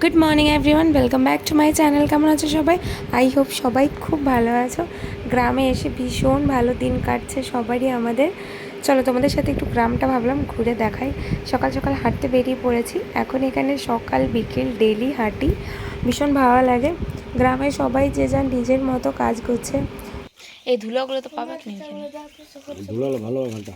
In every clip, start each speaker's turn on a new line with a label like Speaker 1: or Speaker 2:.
Speaker 1: Good morning everyone welcome back to my channel কেমন আছো সবাই? আই হোপ সবাই খুব ভালো আছো। গ্রামে এসে ভীষণ ভালো দিন কাটছে সবারই আমাদের। চলো তোমাদের সাথে একটু গ্রামটা ভাবলাম ঘুরে দেখাই। সকাল সকাল হাঁটতে বেরিয়ে পড়েছি। এখন এখানে সকাল বিকেল ডেলি হাঁটি। ভীষণ ভালো লাগে। গ্রামে সবাই যে যার নিজের মতো কাজ করছে। এই ধুলোগুলো তো পাবা কি?
Speaker 2: ভালো ঘণ্টা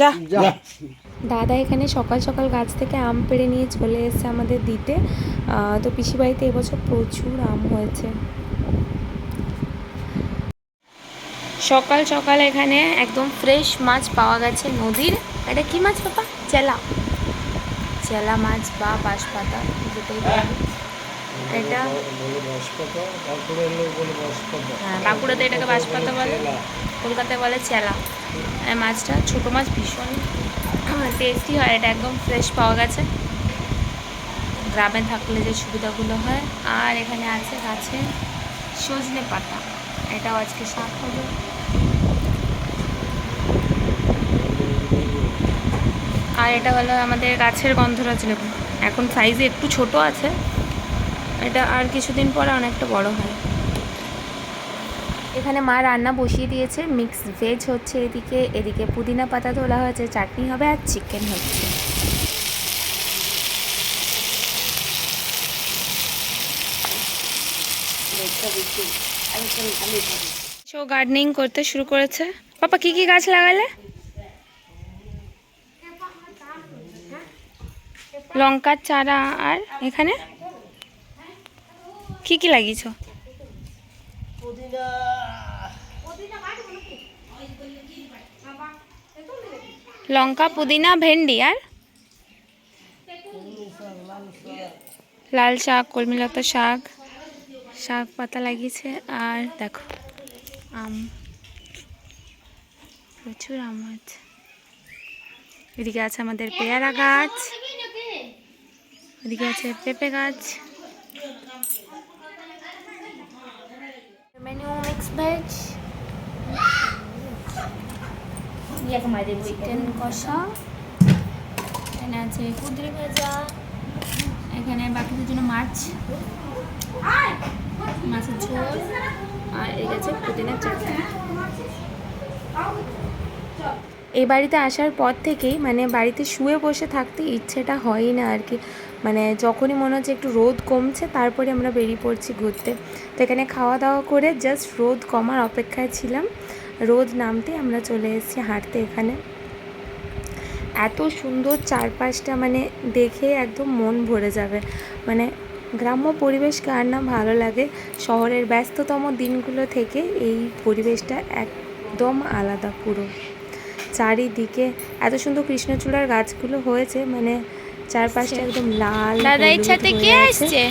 Speaker 1: যা। দাদা এখানে সকাল সকাল গাছ থেকে আম পেড়ে নিয়ে চলে এসেছে আমাদের দিতে। তো পিসি বাড়িতে এবছর প্রচুর আম হয়েছে। সকাল সকাল এখানে একদম ফ্রেশ মাছ পাওয়া গেছে নদীর। এটা কি মাছ বাবা? চেলা। চেলা মাছ বা বাঁশপাতা যেটাই এটা হ্যাঁ বাঁকুড়াতে এটাকে বাঁশপাতা বলে কলকাতায় বলে চেলা। মাছটা, ছোটো মাছ ভীষণ টেস্টি হয়, এটা একদম ফ্রেশ পাওয়া গেছে। গ্রামে থাকলে যে সুবিধাগুলো হয়। আর এখানে আছে গাছে সজনে পাতা, এটাও আজকে শাক হবে। আর এটা হলো আমাদের গাছের গন্ধরাজ লেবু এখন সাইজে একটু ছোট আছে, এটা আর কিছুদিন পরে অনেকটা বড় হয়। এখানে মা রান্না বসিয়ে দিয়েছে। মিক্স ভেজ হচ্ছে এদিকে এদিকে পুদিনা পাতা তোলা হয়েছে, চাটনি হবে আর চিকেন হচ্ছে। সো গার্ডেনিং করতে শুরু করেছে। পাপা, কি কি গাছ লাগালে? লঙ্কার চারা আর এখানে? কি কি লাগিয়েছো? লঙ্কা, পুদিনা, ভেন্ডি, আর? লাল শাক, কলমিলতা শাক শাক পাতা লাগিয়েছে, আর দেখো, আম। প্রচুর আম আছে এদিকে আছে আমাদের পেয়ারা গাছ। এদিকে আছে পেঁপে গাছ। মেনু মিক্স ভেজ চিকেন কষা। এখানে আছে কুদরি ভাজা। এখানে বাকিদের জন্য মাছ। মাছের ঝোল। আর এই চাটনি। এই বাড়িতে আসার পর থেকেই মানে বাড়িতে শুয়ে বসে থাকতে ইচ্ছেটা হয়ই না আর কি। মানে যখনই মনে হচ্ছে একটু রোদ কমছে, তারপরে আমরা বেরিয়ে পড়ছি ঘুরতে। তো এখানে খাওয়া দাওয়া করে জাস্ট রোদ কমার অপেক্ষায় ছিলাম। রোদ নামতে আমরা চলে এসেছি হাঁটতে এখানে। এত সুন্দর চারপাশটা মানে দেখে একদম মন ভরে যাবে। মানে গ্রাম্য পরিবেশ কার না ভালো লাগে। শহরের ব্যস্ততম দিনগুলো থেকে এই পরিবেশটা একদম আলাদা পুরো। চারিদিকে এত সুন্দর কৃষ্ণচূড়ার গাছগুলো হয়েছে মানে চারপাশটা একদম লাল
Speaker 3: দাদা এর সাথে কে আসছে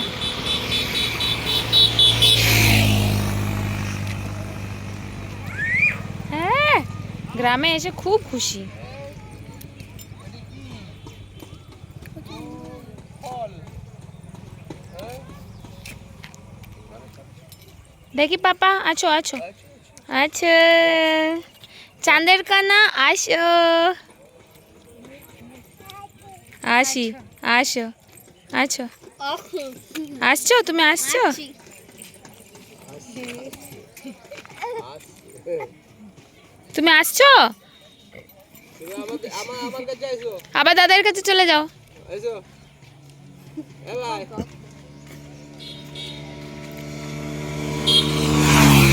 Speaker 1: হ্যাঁ গ্রামে এসে খুব খুশি।
Speaker 3: দেখি পাপা, আছো আছো। আচ্ছা চাঁদের কানা আসো
Speaker 1: আসি, আসো, আছো। আসছো? তুমি আসছো? তুমি আসছো? আবার দাদার কাছে চলে যাও।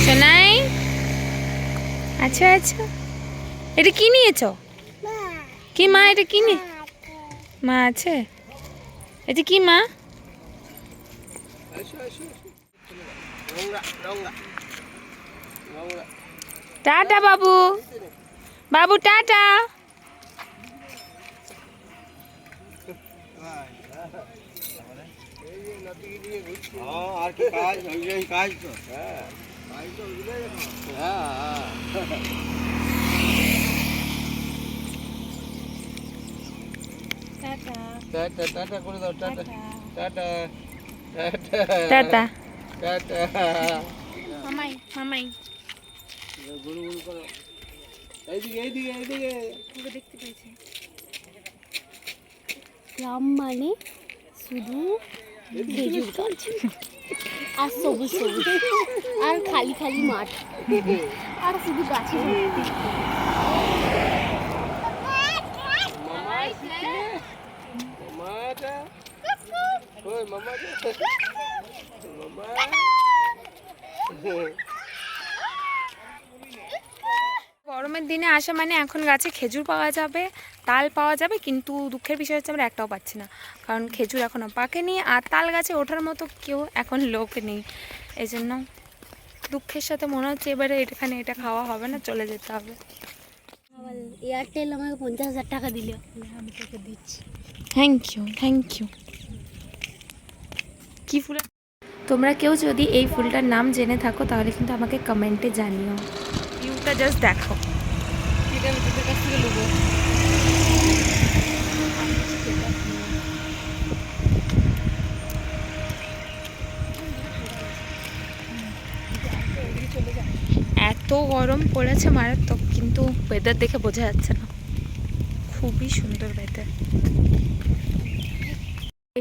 Speaker 1: শোনাই আচ্ছা আচ্ছা। এটা কি নিয়েছো? কি মা, এটা কি মা আছে? এটা কি মা? টাটা বাবু। বাবু টাটা।
Speaker 2: আর কি কাজ ওইগুলোই কাজ তো হ্যাঁ কাজ তো হ্যাঁ হ্যাঁ টাটা টাটা করে দাও tata. Tata tata.
Speaker 1: Tata.
Speaker 2: Tata.
Speaker 3: মামাই মামাই। দেখতে পেয়েছি
Speaker 4: গ্রাম মানে শুধু গাছ আর সবুজ সবুজ আর খালি খালি মাঠ আর শুধু গাছে
Speaker 2: মামাটা মামা
Speaker 1: গরমের দিনে আসা মানে এখন গাছে খেজুর পাওয়া যাবে তাল পাওয়া যাবে কিন্তু দুঃখের বিষয় হচ্ছে আমরা একটাও পাচ্ছি না। কারণ খেজুর এখনও পাকেনি আর তাল গাছে ওঠার মতো কেউ এখন লোক নেই। এই জন্য দুঃখের সাথে মনে হচ্ছে এবারে এখানে এটা খাওয়া হবে না চলে যেতে হবে।
Speaker 4: এয়ারটেল আমাকে পঞ্চাশ হাজার টাকা দিল। আমি তোকে দিচ্ছি।
Speaker 1: থ্যাংক ইউ থ্যাংক ইউ কি ফুল? তোমরা কেউ যদি এই ফুলটার নাম জেনে থাকো তাহলে কিন্তু আমাকে কমেন্টে জানিও। ভিউটা জাস্ট দেখো। গরম পড়েছে মারাত্মক, কিন্তু ওয়েদার দেখে বোঝা যাচ্ছে না। খুবই সুন্দর ওয়েদার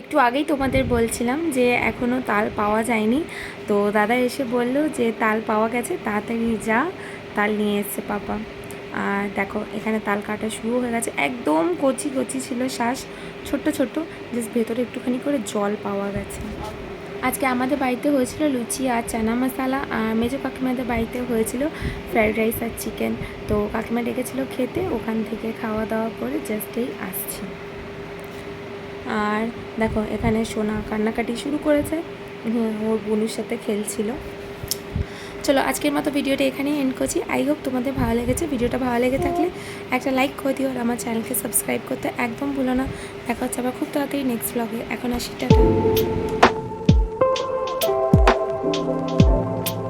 Speaker 1: একটু আগেই তোমাদের বলছিলাম যে এখনও তাল পাওয়া যায়নি। তো দাদা এসে বলল যে তাল পাওয়া গেছে, তাড়াতাড়ি যা, তাল নিয়ে এসছে পাপা। আর দেখো, এখানে তাল কাটা শুরু হয়ে গেছে। একদম কচি কচি ছিল শ্বাস, ছোট্ট ছোট্ট জাস্ট ভেতরে একটুখানি করে জল পাওয়া গেছে। আজকে আমাদের বাড়িতে হয়েছিল লুচি আর চানা মশালা, আর মেজো কাকিমাদের বাড়িতে হয়েছিল ফ্রাইড রাইস আর চিকেন তো কাকিমা ডেকেছিল খেতে, ওখান থেকে খাওয়া দাওয়া করে জাস্ট এই আসছি। আর দেখো, এখানে সোনা কান্নাকাটি শুরু করেছে। ওর বোনের সাথে খেলছিল। চলো, আজকের মতো ভিডিওটা এখানেই এন্ড করছি। আই হোপ তোমাদের ভালো লেগেছে। ভিডিওটা ভালো লেগে থাকলে একটা লাইক করে দিও আর আমার চ্যানেলকে সাবস্ক্রাইব করতে একদম ভুলো না। দেখা হচ্ছে আবার খুব তাড়াতাড়ি নেক্সট ব্লগে এখন আসি, টাটা। Thank you.